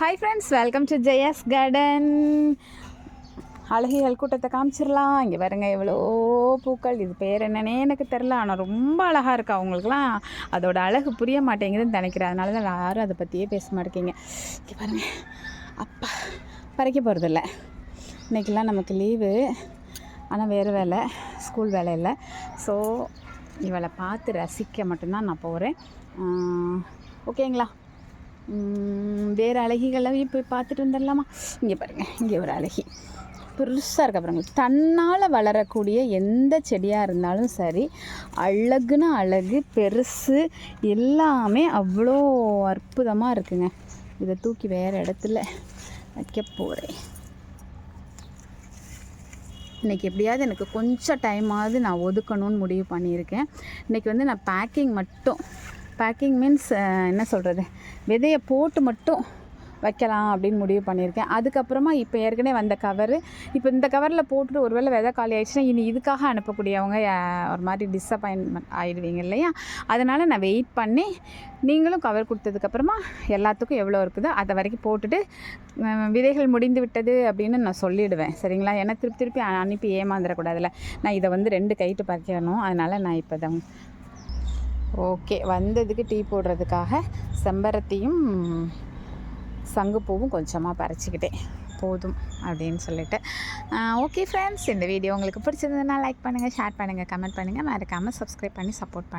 Hi friends welcome to Jayas garden அழகிகள் கூட்டத்தை காமிச்சிடலாம். இங்கே பாருங்க எவ்வளோ பூக்கள் இது பேர் என்னன்னே எனக்கு தெரில ஆனால் ரொம்ப அழகாக இருக்குது அவங்களுக்குலாம் அதோட அழகு புரிய மாட்டேங்குதுன்னு நினைக்கிறேன். அதனால தான் யாரும் அதை பற்றியே பேச மாட்டேங்க இங்கே பாருங்க. அப்பா பறிக்க போகிறதில்ல இன்றைக்கெல்லாம் நமக்கு லீவு ஆனால் வேறு வேலை. ஸ்கூல் வேலை இல்லை. ஸோ இவளை பார்த்து ரசிக்க மட்டும்தான் நான் போகிறேன் ஓகேங்களா? வேறு அழகிகளையும் போய் பார்த்துட்டு வந்துடலாமா? இங்கே பாருங்கள் இங்கே ஒரு அழகி. பெருசாக இருக்க பாருங்கள் தன்னால் வளரக்கூடிய எந்த செடியாக இருந்தாலும் சரி அழகுன்னு அழகு பெருசு எல்லாமே அவ்வளோ அற்புதமாக இருக்குங்க. இதை தூக்கி வேறு இடத்துல வைக்க போகிறேன் இன்றைக்கி எப்படியாவது எனக்கு கொஞ்சம் டைமாவது நான் ஒதுக்கணும்னு முடிவு பண்ணியிருக்கேன். இன்றைக்கி வந்து நான் பேக்கிங் மட்டும். பேக்கிங் மீன்ஸ் என்ன சொல்கிறது விதையை போட்டு மட்டும் வைக்கலாம் அப்படின்னு முடிவு பண்ணியிருக்கேன். அதுக்கப்புறமா இப்போ ஏற்கனவே வந்த கவரு இப்போ இந்த கவரில் போட்டுட்டு ஒருவேளை விதை காலி ஆயிடுச்சுன்னா இனி இதுக்காக அனுப்பக்கூடியவங்க ஒரு மாதிரி டிஸப்பாயின்மெண்ட் ஆயிடுவீங்க இல்லையா? அதனால் நான் வெயிட் பண்ணி நீங்களும் கவர் கொடுத்ததுக்கப்புறமா எல்லாத்துக்கும் எவ்வளோ இருக்குதோ அதை வரைக்கும் போட்டுட்டு விதைகள் முடிந்து விட்டது அப்படின்னு நான் சொல்லிடுவேன். சரிங்களா? ஏன்னா திருப்பி திருப்பி அனுப்பி ஏமாந்துடக்கூடாதுல நான் இதை வந்து ரெண்டு கைட்டு பறிக்கணும். அதனால் நான் இப்போ தான் ஓகே வந்ததுக்கு டீ போடுறதுக்காக செம்பருத்தியும் சங்குப்பூவும் கொஞ்சமாக பறிச்சுக்கிட்டேன். போதும் அப்படின்னு சொல்லிட்டு. ஓகே ஃப்ரெண்ட்ஸ் இந்த வீடியோ உங்களுக்கு பிடிச்சிருந்ததுன்னா லைக் பண்ணுங்கள் ஷேர் பண்ணுங்கள் கமெண்ட் பண்ணுங்கள் மறக்காமல் சப்ஸ்கிரைப் பண்ணி சப்போர்ட் பண்ணுங்கள்